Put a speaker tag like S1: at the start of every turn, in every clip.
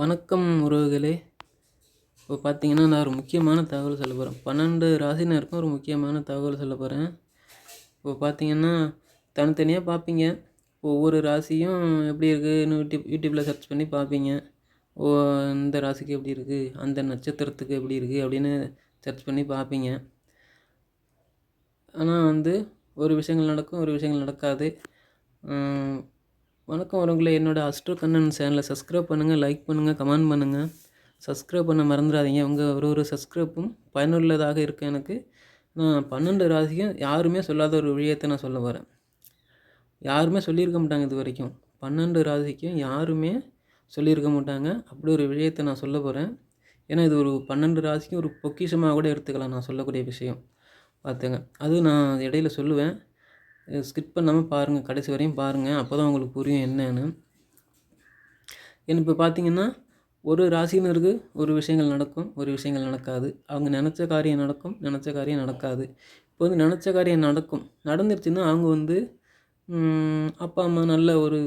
S1: வணக்கம் உறவுகளே. இப்போ பார்த்தீங்கன்னா நான் ஒரு முக்கியமான தகவல் சொல்ல போகிறேன் பன்னெண்டு ராசினருக்கும் ஒரு முக்கியமான தகவல் சொல்ல போகிறேன் இப்போ பார்த்தீங்கன்னா தனித்தனியாக பார்ப்பீங்க. ஒவ்வொரு ராசியும் எப்படி இருக்குதுன்னு யூடியூப் யூடியூப்பில் சர்ச் பண்ணி பார்ப்பீங்க. ஓ இந்த ராசிக்கு எப்படி இருக்குது அந்த நட்சத்திரத்துக்கு எப்படி இருக்குது அப்படின்னு சர்ச் பண்ணி பார்ப்பீங்க. ஆனால் வந்து ஒரு விஷயங்கள் நடக்கும் ஒரு விஷயங்கள் நடக்காது. வணக்கம் வரவங்களே என்னோடய அஸ்ட்ரோ கண்ணன் சேனலை சப்ஸ்கிரைப் பண்ணுங்கள் லைக் பண்ணுங்கள் கமெண்ட் பண்ணுங்கள் சப்ஸ்கிரைப் பண்ண மறந்துடாதீங்க. உங்கள் ஒரு ஒரு சப்ஸ்கிரைப்பும் பயனுள்ளதாக இருக்குது எனக்கு. நான் பன்னெண்டு ராசியும் யாருமே சொல்லாத ஒரு விஷயத்தை நான் சொல்ல வரேன். யாருமே சொல்லியிருக்க மாட்டாங்க இது வரைக்கும். பன்னெண்டு ராசிக்கும் யாருமே சொல்லியிருக்க மாட்டாங்க. அப்படி ஒரு விஷயத்தை நான் சொல்ல போகிறேன் ஏன்னா இது ஒரு பன்னெண்டு ராசிக்கும் ஒரு பொக்கிஷமாக கூட எடுத்துக்கலாம் நான் சொல்லக்கூடிய விஷயம். பார்த்துங்க. அது நான் இடையில சொல்லுவேன். ஸ்கிப் பண்ணாமல் பாருங்கள் கடைசி வரையும் பாருங்கள் அப்போ தான் உங்களுக்கு புரியும் என்னன்னு. ஏன்னா இப்போ பார்த்தீங்கன்னா ஒரு ராசினருக்கு ஒரு விஷயங்கள் நடக்கும் ஒரு விஷயங்கள் நடக்காது. அவங்க நினச்ச காரியம் நடக்கும் நினச்ச காரியம் நடக்காது. இப்போ வந்து நினச்ச காரியம் நடக்கும். நடந்துருச்சுன்னா அவங்க வந்து அப்பா அம்மா நல்ல ஒரு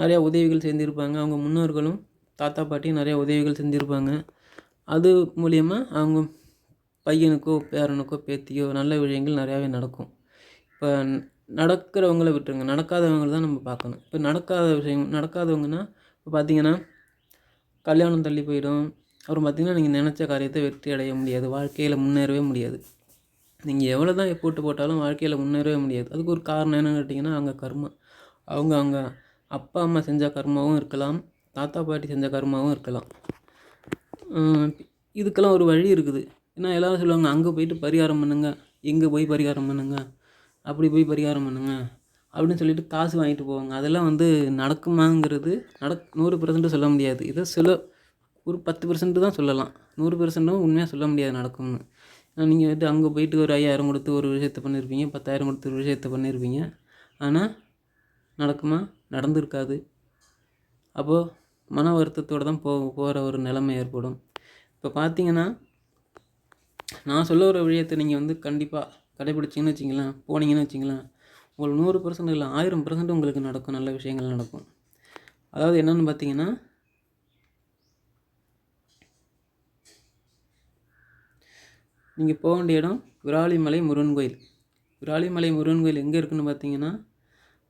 S1: நிறையா உதவிகள் செஞ்சுருப்பாங்க. அவங்க முன்னோர்களும் தாத்தா பாட்டியும் நிறையா உதவிகள் செஞ்சுருப்பாங்க. அது மூலியமாக அவங்க பையனுக்கோ பேரனுக்கோ பேத்தியோ நல்ல விஷயங்கள் நிறையாவே நடக்கும். இப்போ நடக்கிறவங்கள விட்டுருங்க. நடக்காதவங்கள தான் நம்ம பார்க்கணும். இப்போ நடக்காத விஷயம் நடக்காதவங்கன்னா இப்போ பார்த்தீங்கன்னா கல்யாணம் தள்ளி போயிடும். அப்புறம் பார்த்தீங்கன்னா நீங்கள் நினச்ச காரியத்தை வெற்றி அடைய முடியாது. வாழ்க்கையில் முன்னேறவே முடியாது. நீங்கள் எவ்வளோ தான் போட்டு போட்டாலும் வாழ்க்கையில் முன்னேறவே முடியாது. அதுக்கு ஒரு காரணம் என்னன்னு கேட்டிங்கன்னா அவங்க கர்மா. அவங்க அவங்க அப்பா அம்மா செஞ்ச கர்மாவும் இருக்கலாம். தாத்தா பாட்டி செஞ்ச கர்மாவும் இருக்கலாம். இதுக்கெல்லாம் ஒரு வழி இருக்குது. ஏன்னா எல்லோரும் சொல்லுவாங்க அங்கே போயிட்டு பரிகாரம் பண்ணுங்க. இங்கே போய் பரிகாரம் பண்ணுங்க. அப்படி போய் பரிகாரம் பண்ணுங்க. அப்படின்னு சொல்லிட்டு காசு வாங்கிட்டு போவாங்க. அதெல்லாம் வந்து நடக்குமாங்கிறது நடக் நூறு பர்சன்ட் சொல்ல முடியாது. இதை சில ஒரு பத்து பர்சன்ட் தான் சொல்லலாம். நூறு பர்சன்ட்டும் உண்மையாக சொல்ல முடியாது நடக்கும்னு. நீங்கள் வந்து அங்கே போயிட்டு ஒரு ஐயாயிரம் கொடுத்து ஒரு விஷயத்த பண்ணியிருப்பீங்க பத்தாயிரம் கொடுத்து ஒரு விஷயத்த பண்ணியிருப்பீங்க ஆனால் நடக்குமா? நடந்திருக்காது. அப்போது மன வருத்தத்தோடு தான் போ போகிற ஒரு நிலைமை ஏற்படும். இப்போ பார்த்தீங்கன்னா நான் சொல்ல வர விஷயத்தை நீங்கள் வந்து கண்டிப்பாக கடைபிடிச்சிங்கன்னு வச்சிங்களேன் போனீங்கன்னு வச்சிங்களேன் உங்களுக்கு நூறு பர்சன்ட் இல்லை ஆயிரம் பர்சன்ட் உங்களுக்கு நடக்கும் நல்ல விஷயங்கள் நடக்கும். அதாவது என்னென்னு பார்த்தீங்கன்னா நீங்கள் போக வேண்டிய இடம் விராலிமலை முருகன் கோயில். விராலிமலை முருகன் கோயில் எங்கே இருக்குதுன்னு பார்த்தீங்கன்னா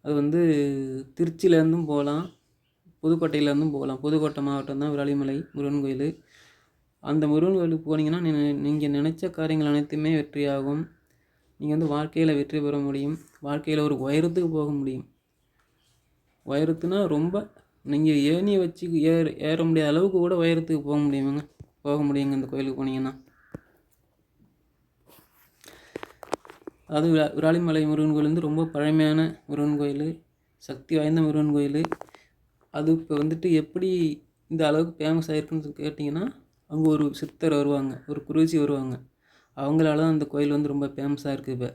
S1: அது வந்து திருச்சியிலேருந்தும் போகலாம் புதுக்கோட்டையிலேருந்தும் போகலாம். புதுக்கோட்டை மாவட்டம் தான் விராலிமலை முருகன் கோயில். அந்த முருகன் கோயிலுக்கு போனீங்கன்னா நீங்கள் நினச்ச காரியங்கள் அனைத்துமே வெற்றியாகும். நீங்கள் வந்து வாழ்க்கையில் வெற்றி பெற முடியும். வாழ்க்கையில் ஒரு உயரத்துக்கு போக முடியும். உயரத்துனா ரொம்ப நீங்கள் ஏணி வச்சு ஏற ஏற முடியாத அளவுக்கு கூட உயரத்துக்கு போக முடியுமாங்க? போக முடியுங்க இந்த கோயிலுக்கு போனீங்கன்னா. அது விராலிமலை முருகன் கோயில் வந்து ரொம்ப பழமையான முருகன் கோயில். சக்தி வாய்ந்த முருகன் கோயில். அது இப்போ வந்துட்டு எப்படி இந்த அளவுக்கு ஃபேமஸ் ஆகிருக்குன்னு கேட்டிங்கன்னா அங்கே ஒரு சித்தர் வருவாங்க. ஒரு குருஜி வருவாங்க. அவங்களால தான் அந்த கோயில் வந்து ரொம்ப ஃபேமஸாக இருக்குது இப்போ.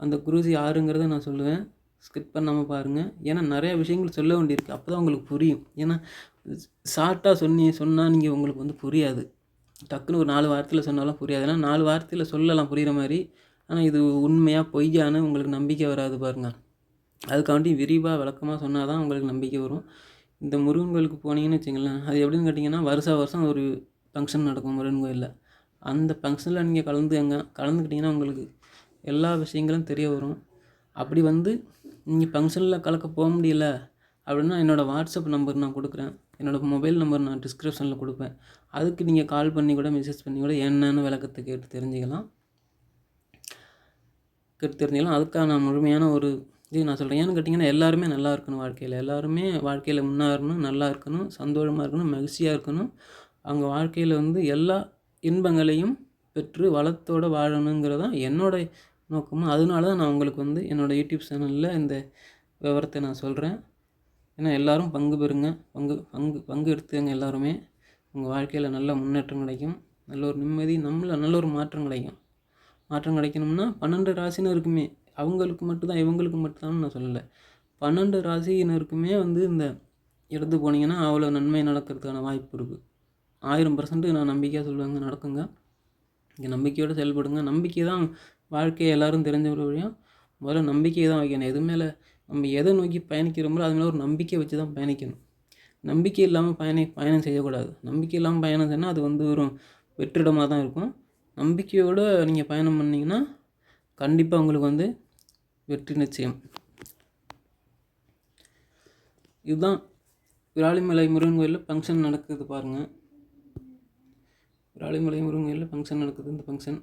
S1: அந்த குருஜி யாருங்கிறத நான் சொல்லுவேன். ஸ்கிப் பண்ணாமல் பாருங்கள் ஏன்னா நிறையா விஷயங்கள் சொல்ல வேண்டியிருக்கு. அப்போ தான் உங்களுக்கு புரியும். ஏன்னா ஷார்ட்டாக சொன்னி சொன்னால் நீங்கள் உங்களுக்கு வந்து புரியாது. டக்குன்னு ஒரு நாலு வார்த்தையில் சொன்னாலும் புரியாது. ஏன்னா நாலு வார்த்தையில் சொல்லலாம் புரிகிற மாதிரி. ஆனால் இது உண்மையாக பொய்யான்னு உங்களுக்கு நம்பிக்கை வராது பாருங்க. அதுக்காண்டி விரிவாக விளக்கமாக சொன்னால் தான் உங்களுக்கு நம்பிக்கை வரும். இந்த முருகன் கோயிலுக்கு போனீங்கன்னு வச்சுங்களேன் அது எப்படின்னு கேட்டிங்கன்னா வருஷா வருஷம் ஒரு ஃபங்க்ஷன் நடக்கும் முருகன் கோயிலில். அந்த ஃபங்க்ஷனில் நீங்கள் கலந்துங்க கலந்துக்கிட்டிங்கன்னா உங்களுக்கு எல்லா விஷயங்களும் தெரிய வரும். அப்படி வந்து நீங்கள் ஃபங்க்ஷனில் கலக்க போக முடியல அப்படின்னா என்னோடய வாட்ஸ்அப் நம்பர் நான் கொடுக்குறேன். என்னோடய மொபைல் நம்பர் நான் டிஸ்கிரிப்ஷனில் கொடுப்பேன். அதுக்கு நீங்கள் கால் பண்ணி கூட மெசேஜ் பண்ணி கூட என்னென்னு விளக்கத்தை கேட்டு தெரிஞ்சுக்கலாம். கேட்டு தெரிஞ்சுக்கலாம். அதுக்கான முழுமையான ஒரு இது நான் சொல்கிறேன் ஏன்னு கேட்டிங்கன்னா எல்லாருமே நல்லா இருக்கணும் வாழ்க்கையில். எல்லாருமே வாழ்க்கையில் முன்னேறணும் நல்லா இருக்கணும் சந்தோஷமாக இருக்கணும் மகிழ்ச்சியாக இருக்கணும். அவங்க வாழ்க்கையில் வந்து எல்லா இன்பங்களையும் பெற்று வளத்தோடு வாழணுங்கிறது தான் என்னோட நோக்கமும். அதனால தான் நான் உங்களுக்கு வந்து என்னோடய யூடியூப் சேனலில் இந்த விவரத்தை நான் சொல்கிறேன் ஏன்னா எல்லாரும் பங்கு பெறுங்க. பங்கு பங்கு பங்கு எடுத்துங்க எல்லாருமே. உங்கள் வாழ்க்கையில் நல்ல முன்னேற்றம் கிடைக்கும். நல்ல ஒரு நிம்மதி நம்மள நல்ல ஒரு மாற்றம் கிடைக்கும். மாற்றம் கிடைக்கணும்னா பன்னெண்டு ராசினருக்குமே அவங்களுக்கு மட்டும்தான் இவங்களுக்கு மட்டும்தான் நான் சொல்லலை. பன்னெண்டு ராசியினருக்குமே வந்து இந்த எடுத்து போனீங்கன்னா அவ்வளோ நன்மை நடக்கிறதுக்கான வாய்ப்பு இருக்குது ஆயிரம் பர்சன்ட்டு நான் நம்பிக்கையாக சொல்லுவேங்க நடக்குங்க. இங்கே நம்பிக்கையோடு செயல்படுங்க. நம்பிக்கை தான் வாழ்க்கையை எல்லோரும் தெரிஞ்ச ஒரு வழியும் முதல்ல நம்பிக்கையை தான் வைக்கணும். எது மேலே நம்ம எதை நோக்கி பயணிக்கிறோமோ அது மேலே ஒரு நம்பிக்கை வச்சு தான் பயணிக்கணும். நம்பிக்கை இல்லாமல் பயணி பயணம் செய்யக்கூடாது. நம்பிக்கை இல்லாமல் பயணம் செய்யணும் அது வந்து ஒரு வெற்றிடமாக தான் இருக்கும். நம்பிக்கையோடு நீங்கள் பயணம் பண்ணிங்கன்னா கண்டிப்பாக உங்களுக்கு வந்து வெற்றி நிச்சயம். இதுதான் விராலிமலை முருகன் கோயிலில் ஃபங்க்ஷன் நடக்குது பாருங்கள் விராலிமலை முருகன் முருங்கையில் ஃபங்க்ஷன் நடக்குது. இந்த ஃபங்க்ஷன்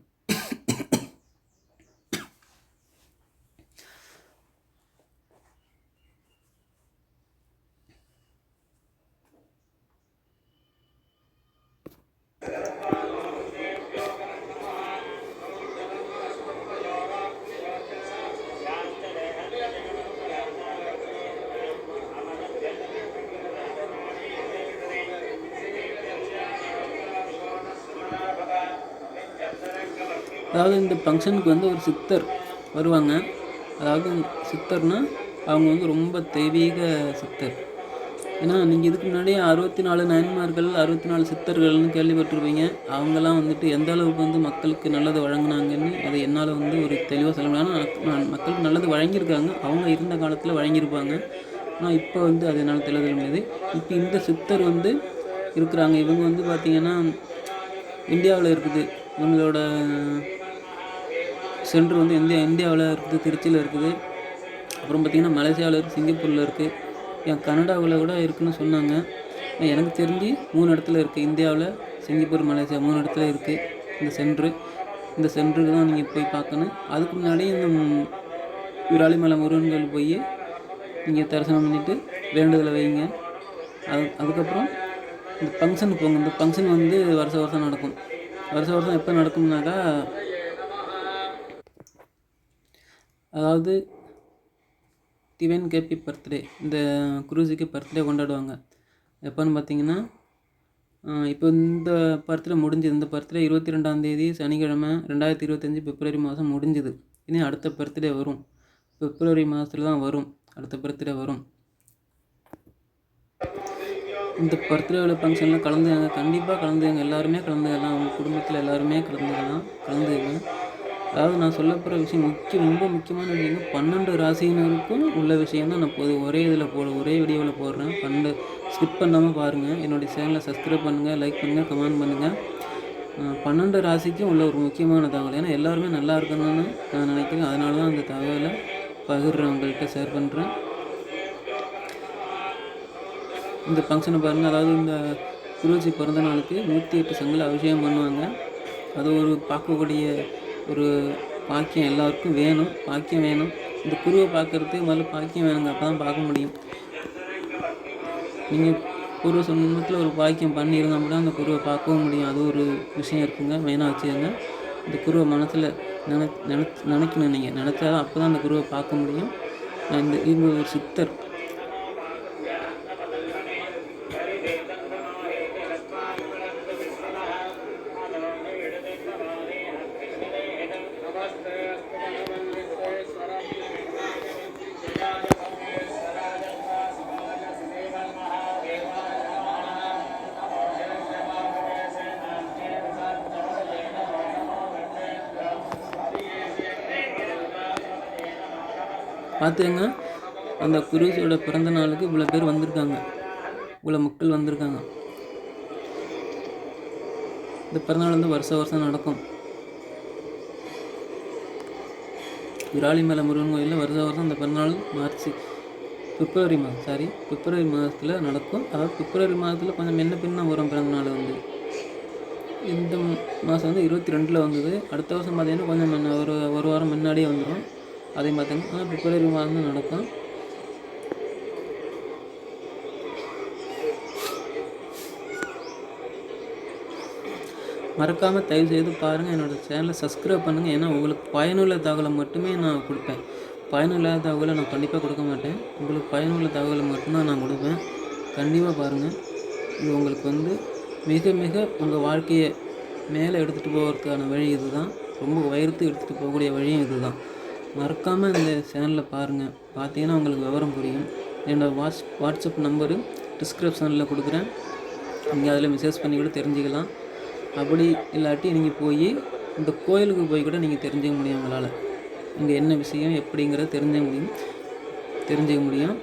S1: அதாவது இந்த ஃபங்க்ஷனுக்கு வந்து ஒரு சித்தர் வருவாங்க. அதாவது சித்தர்னால் அவங்க வந்து ரொம்ப தெய்வீக சித்தர். ஏன்னா நீங்கள் இதுக்கு முன்னாடி அறுபத்தி நாலு நயன்மார்கள் அறுபத்தி நாலு சித்தர்கள்னு கேள்விப்பட்டிருப்பீங்க. அவங்கெல்லாம் வந்துட்டு எந்த அளவுக்கு வந்து மக்களுக்கு நல்லது வழங்கினாங்கன்னு அதை என்னால் வந்து ஒரு தெளிவாக சொல்ல முடியாது நான் மக்களுக்கு நல்லது வழங்கியிருக்காங்க. அவங்க இருந்த காலத்தில் வழங்கியிருப்பாங்க. ஆனால் இப்போ வந்து அது என்னால் தெளிவு முடியாது. இப்போ இந்த சித்தர் வந்து இருக்கிறாங்க. இவங்க வந்து பார்த்திங்கன்னா இந்தியாவில் இருக்குது. இவங்களோட சென்டர் வந்து இந்தியா இந்தியாவில் இருக்குது திருச்சியில் இருக்குது. அப்புறம் பார்த்திங்கன்னா மலேசியாவில் இருக்குது சிங்கப்பூரில் இருக்குது என் கனடாவில் கூட இருக்குதுன்னு சொன்னாங்க. எனக்கு தெரிஞ்சு மூணு இடத்துல இருக்குது இந்தியாவில் சிங்கப்பூர் மலேசியா மூணு இடத்துல இருக்குது இந்த சென்ட்ரு இந்த சென்டருக்கு தான் நீங்கள் போய் பார்க்கணும். அதுக்கு முன்னாடி இந்த விராலிமலை முருகன் கோயில் போய் நீங்கள் தரிசனம் பண்ணிவிட்டு வேண்டுதலை வைங்க. அது அதுக்கப்புறம் இந்த ஃபங்க்ஷனுக்கு போங்க. இந்த ஃபங்க்ஷன் வந்து வருஷ வருஷம் நடக்கும். வருஷ வருஷம் எப்போ நடக்கும்னாக்கா அதாவது டிவென் கேபி பர்த்டே இந்த குரூஸுக்கு பர்த்டே கொண்டாடுவாங்க. எப்போன்னு பார்த்தீங்கன்னா இப்போ இந்த பர்த்டே முடிஞ்சுது இந்த பர்த்டே இருபத்தி ரெண்டாந்தேதி சனிக்கிழமை ரெண்டாயிரத்தி இருபத்தஞ்சி பிப்ரவரி மாதம் முடிஞ்சுது. இனி அடுத்த பர்த்டே வரும். பிப்ரவரி மாதத்துல தான் வரும். அடுத்த பர்த்டே வரும். இந்த பர்த்டேவில் ஃபங்க்ஷனில் கலந்துங்க கண்டிப்பாக கலந்துங்க எல்லாருமே கலந்துக்கலாம். அவங்க குடும்பத்தில் எல்லாருமே கலந்துக்கலாம். கலந்துக்கங்க. அதாவது நான் சொல்ல போகிற விஷயம் முக்கியம் ரொம்ப முக்கியமான விஷயம் பன்னெண்டு ராசினருக்கும் உள்ள விஷயம் தான் நான் பொது ஒரே இதில் போட ஒரே வீடியோவில் போடுறேன். பன்னெண்டு ஸ்கிப் பண்ணாமல் பாருங்கள் என்னுடைய சேனலை சப்ஸ்கிரைப் பண்ணுங்கள் லைக் பண்ணுங்கள் கமெண்ட் பண்ணுங்கள் பன்னெண்டு ராசிக்கும் உள்ள ஒரு முக்கியமான தகவல். ஏன்னா எல்லாருமே நல்லா இருக்கணும்னு நான் நினைக்கிறேன். அதனால தான் அந்த தகவலை பகிர்றேன் உங்கள்கிட்ட ஷேர் பண்ணுறேன் இந்த ஃபங்க்ஷனை பாருங்கள் அதாவது இந்த குருஜி பிறந்த நாளுக்கு நூற்றி எட்டு செங்கல் அபிஷேகம் பண்ணுவாங்க. அது ஒரு பார்க்கக்கூடிய ஒரு பாக்கியம் எல்லாருக்கும் வேணும் பாக்கியம் வேணும். இந்த குருவை பார்க்குறதுக்கு முதல்ல பாக்கியம் வேணுங்க அப்போ தான் பார்க்க முடியும். நீங்கள் குருவ சமூகத்தில் ஒரு பாக்கியம் பண்ணியிருந்தா மட்டும் அந்த குருவை பார்க்கவும் முடியும். அது ஒரு விஷயம் இருக்குங்க மெயினாக வச்சுருங்க இந்த குருவை மனசில் நினை நினைக்கணும் நீங்கள் நினச்சா தான் அப்போ தான் அந்த குருவை பார்க்க முடியும். இந்த இவங்க ஒரு சித்தர். பார்த்துங்க அந்த குருசியோட பிறந்த நாளுக்கு இவ்வளோ பேர் வந்திருக்காங்க. இவ்வளோ மக்கள் வந்திருக்காங்க. இந்த பிறந்தநாள் வந்து வருஷம் வருஷம் நடக்கும். விராலிமலை முருகன் கோயிலில் வருஷ வருஷம் அந்த பிறந்தநாள் மார்ச் பிப்ரவரி மாதம் சாரி பிப்ரவரி மாதத்தில் நடக்கும். அதாவது பிப்ரவரி மாதத்தில் கொஞ்சம் முன்ன பின்ன வரும் பிறந்தநாள் வந்து. இந்த மாதம் வந்து இருபத்தி ரெண்டில் வந்தது. அடுத்த வருஷம் பார்த்தீங்கன்னா கொஞ்சம் முன்ன ஒரு ஒரு வாரம் முன்னாடியே வந்துடும் அதே பார்த்தீங்கன்னா பிப்ரவரி மாதம் நடக்கும். மறக்காமல் தயவு செய்து பாருங்கள் என்னோடய சேனலை சப்ஸ்கிரைப் பண்ணுங்கள் ஏன்னா உங்களுக்கு பயனுள்ள தகவலை மட்டுமே நான் கொடுப்பேன். பயனுள்ள தகவலை நான் கண்டிப்பாக கொடுக்க மாட்டேன். உங்களுக்கு பயனுள்ள தகவலை மட்டும்தான் நான் கொடுப்பேன். கண்டிப்பாக பாருங்கள் இது உங்களுக்கு வந்து மிக மிக உங்கள் வாழ்க்கையை மேலே எடுத்துகிட்டு போகிறதுக்கான வழி இது தான் ரொம்ப உயர்த்து எடுத்துகிட்டு போகக்கூடிய வழியும் இது தான் மறக்காமல் இந்த சேனலில் பாருங்கள் பார்த்தீங்கன்னா உங்களுக்கு விவரம் புரியும். என்னோடய வாட்ஸ் வாட்ஸ்அப் நம்பரு டிஸ்கிரிப்ஷனில் கொடுக்குறேன். நீங்கள் அதில் மெசேஜ் பண்ணி கூட தெரிஞ்சுக்கலாம். அப்படி இல்லாட்டி நீங்கள் போய் இந்த கோயிலுக்கு போய் கூட நீங்கள் தெரிஞ்சுக்க முடியும் உங்களால். இங்கே என்ன விஷயம் எப்படிங்கிறத தெரிஞ்சுக்க முடியும். தெரிஞ்சுக்க முடியும்.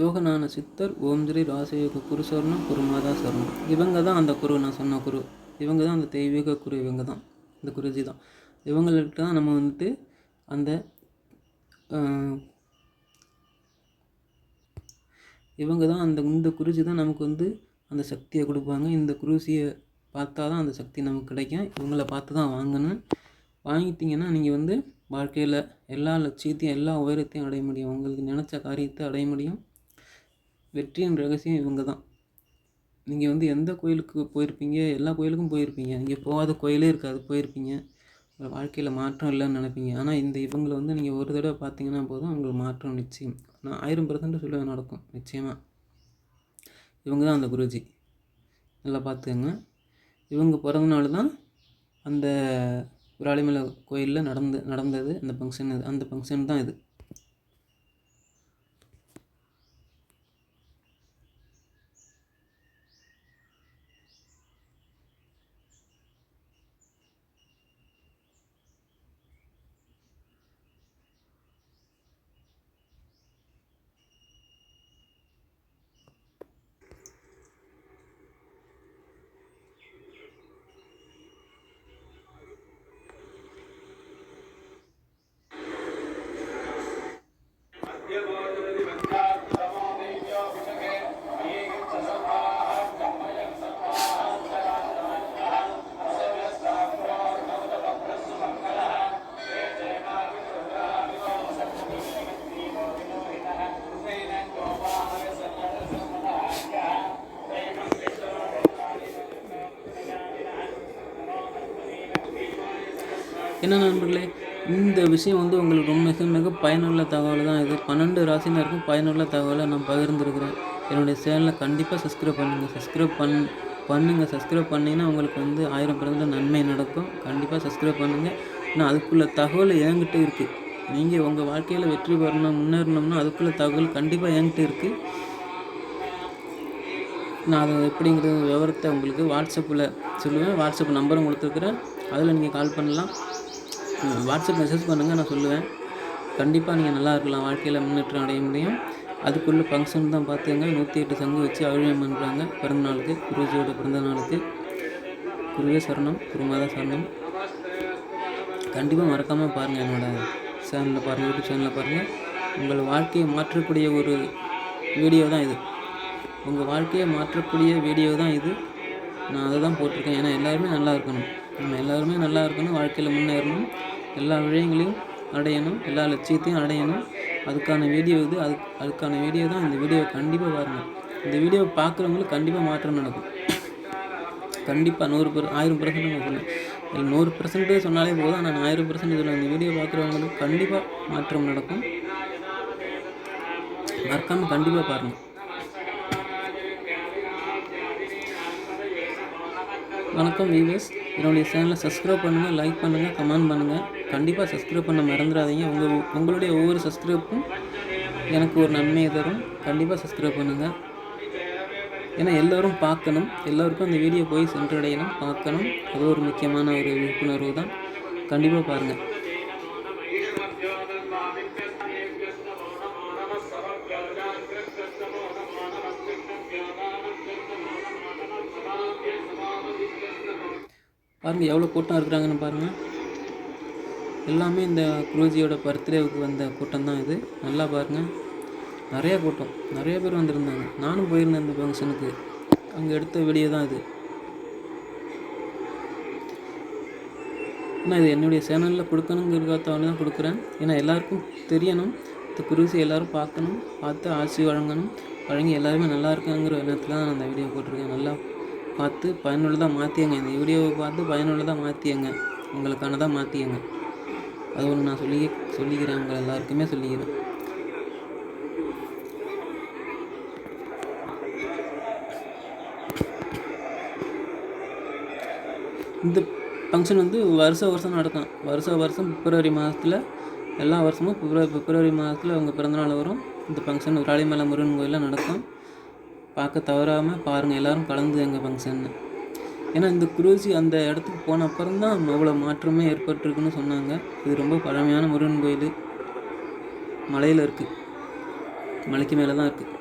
S1: யோகநான சித்தர் ஓம் ஸ்ரீ ராசயோக குரு சரணம் குருமாதா சரணம். இவங்க தான் அந்த குரு நான் சொன்ன குரு. இவங்க தான் அந்த தெய்வீக குரு இவங்க தான் இந்த குருஜி தான் இவங்களுக்கு தான் நம்ம வந்துட்டு அந்த இவங்க தான் அந்த இந்த குருஜி தான் நமக்கு வந்து அந்த சக்தியை கொடுப்பாங்க. இந்த குருசியை பார்த்தா தான் அந்த சக்தி நமக்கு கிடைக்கும். இவங்கள பார்த்து தான் வாங்கணும். வாங்கிட்டிங்கன்னா நீங்கள் வந்து வாழ்க்கையில் எல்லா லட்சியத்தையும் எல்லா உயரத்தையும் அடைய முடியும். உங்களுக்கு நினச்ச காரியத்தை அடைய முடியும். வெற்றியின் ரகசியம் இவங்க தான். நீங்கள் வந்து எந்த கோயிலுக்கு போயிருப்பீங்க? எல்லா கோயிலுக்கும் போயிருப்பீங்க. நீங்கள் போகாத கோயிலே இருக்காது போயிருப்பீங்க. உங்கள் வாழ்க்கையில் மாற்றம் இல்லைன்னு நினைப்பீங்க. ஆனால் இந்த இவங்களை வந்து நீங்கள் ஒரு தடவை பார்த்தீங்கன்னா போதும் உங்களுக்கு மாற்றம் நிச்சயம். நான் ஆயிரம் பர்சன்ட் சொல்லுவேன் நடக்கும். நிச்சயமாக இவங்க தான் அந்த குருஜி. நல்லா பார்த்துக்கங்க. இவங்க பிறந்தனால தான் அந்த விராலிமலை கோயிலில் நடந்து நடந்தது. அந்த ஃபங்க்ஷன் அந்த ஃபங்க்ஷன் தான் இது. என்ன நண்பர்களே இந்த விஷயம் வந்து உங்களுக்கு ரொம்ப மிக மிக பயனுள்ள தகவல் தான். இது பன்னெண்டு ராசினருக்கும் பயனுள்ள தகவலை நான் பகிர்ந்துருக்கிறேன். என்னுடைய சேனலை கண்டிப்பாக சப்ஸ்கிரைப் பண்ணுங்கள் சப்ஸ்கிரைப் பண் பண்ணுங்கள் சப்ஸ்கிரைப் பண்ணிங்கன்னா உங்களுக்கு வந்து ஆயிரம் பிறந்த நன்மை நடக்கும். கண்டிப்பாக சப்ஸ்கிரைப் பண்ணுங்கள் ஏன்னா அதுக்குள்ள தகவல் என்கிட்ட இருக்குது நீங்கள் உங்கள் வாழ்க்கையில் வெற்றி பெறணும் முன்னேறணும்னா அதுக்குள்ள தகவல் கண்டிப்பாக என்கிட்ட இருக்குது நான் அதை எப்படிங்கிறது விவரத்தை உங்களுக்கு வாட்ஸ்அப்பில் சொல்லுவேன். வாட்ஸ்அப் நம்பரும் கொடுத்துருக்குறேன். அதில் நீங்கள் கால் பண்ணலாம். வாட்ஸ்அப் மெசேஜ் பண்ணுங்கள் நான் சொல்லுவேன். கண்டிப்பாக நீங்கள் நல்லா இருக்கலாம். வாழ்க்கையில் முன்னேற்றம் அடைய முடியும். அதுக்குள்ளே ஃபங்க்ஷன் தான் பார்த்துங்க நூற்றி எட்டு சங்கு வச்சு அழியம் பண்ணுறாங்க பிறந்த நாளுக்கு குருஜியோட பிறந்த நாளுக்கு. குருவே சரணம் குருமாதா சரணம். கண்டிப்பாக மறக்காமல் பாருங்கள் என்னோடய சேனலில் பாருங்கள் யூடியூப் சேனலில் பாருங்கள் உங்கள் வாழ்க்கையை மாற்றக்கூடிய ஒரு வீடியோ தான் இது. உங்கள் வாழ்க்கையை மாற்றக்கூடிய வீடியோ தான் இது. நான் அதை தான் போட்டிருக்கேன். ஏன்னா எல்லாருமே நல்லா இருக்கணும். நம்ம எல்லாருமே நல்லா இருக்கணும் வாழ்க்கையில் முன்னேறணும். எல்லா விஷயங்களையும் அடையணும் எல்லா லட்சியத்தையும் அடையணும். அதுக்கான வீடியோ இது அது அதுக்கான வீடியோ தான் இந்த வீடியோ கண்டிப்பாக பாருங்கள் இந்த வீடியோ பார்க்குறவங்களுக்கு கண்டிப்பாக மாற்றம் நடக்கும். கண்டிப்பாக நூறு பெர் ஆயிரம் பர்சன்ட் நான் சொன்னேன் இதில் நூறு பர்சன்ட்டு சொன்னாலே போதும் ஆனால் நான் ஆயிரம் பர்சன்ட் இதில் இந்த வீடியோ பார்க்குறவங்களுக்கு கண்டிப்பாக மாற்றம் நடக்கும். மறக்காமல் கண்டிப்பாக பாருங்கள் வணக்கம் வீவர்ஸ் என்னுடைய சேனலை சப்ஸ்கிரைப் பண்ணுங்கள் லைக் பண்ணுங்கள் கமெண்ட் பண்ணுங்கள் கண்டிப்பாக சப்ஸ்கிரைப் பண்ண மறந்துடாதீங்க. உங்கள் உங்களுடைய ஒவ்வொரு சப்ஸ்கிரைப்பும் எனக்கு ஒரு நன்மையை தரும். கண்டிப்பாக சப்ஸ்கிரைப் பண்ணுங்கள் ஏன்னா எல்லோரும் பார்க்கணும். எல்லோருக்கும் அந்த வீடியோ போய் சென்றடையணும் பார்க்கணும். அது ஒரு முக்கியமான ஒரு விழிப்புணர்வு தான். கண்டிப்பாக பாருங்கள் பாருங்கள் எவ்வளோ கூட்டம் இருக்கிறாங்கன்னு பாருங்கள் எல்லாமே இந்த குருஜியோட பர்த்டேவுக்கு வந்த கூட்டம் தான் இது. நல்லா பாருங்கள் நிறைய கூட்டம். நிறைய பேர் வந்திருந்தாங்க. நானும் போயிருந்தேன் இந்த ஃபங்க்ஷனுக்கு. அங்கே எடுத்த வெளியே தான் இது. ஏன்னா இது என்னுடைய சேனலில் கொடுக்கணுங்கிறதுக்காக தான் கொடுக்குறேன். ஏன்னா எல்லாருக்கும் தெரியணும். இந்த குருசி எல்லோரும் பார்க்கணும். பார்த்து ஆட்சி வழங்கணும். வழங்கி எல்லாருமே நல்லா இருக்காங்கிற எண்ணத்தில் தான் நான் அந்த வீடியோ போட்டிருக்கேன். நல்லா பார்த்து பயனுள்ளதாக மாற்றியங்க இந்த வீடியோவை பார்த்து பயனுள்ளதாக மாற்றியங்க உங்களுக்கானதாக மாற்றியங்க அது ஒன்று நான் சொல்லி சொல்லிக்கிறேன். உங்கள் எல்லாருக்குமே சொல்லிக்கிறேன். இந்த ஃபங்க்ஷன் வந்து வருஷ வருஷம் நடக்கும். வருஷ வருஷம் பிப்ரவரி மாதத்தில் எல்லா வருஷமும் பிப்ரவரி பிப்ரவரி மாதத்தில் அவங்க பிறந்தநாள் வரும். இந்த ஃபங்க்ஷன் விராலிமலை முருகன் கோயிலில் நடக்கும். பார்க்க தவறாமல் பாருங்கள் எல்லாரும் கலந்து எங்கள் ஃபங்க்ஷன்னு ஏன்னா இந்த குரூசி அந்த இடத்துக்கு போன அப்புறம் தான் அவ்வளோ மாற்றமே ஏற்பட்டிருக்குன்னு சொன்னாங்க. இது ரொம்ப பழமையான முருகன் கோயில். மலையில் இருக்குது மலைக்கு மேலே தான் இருக்குது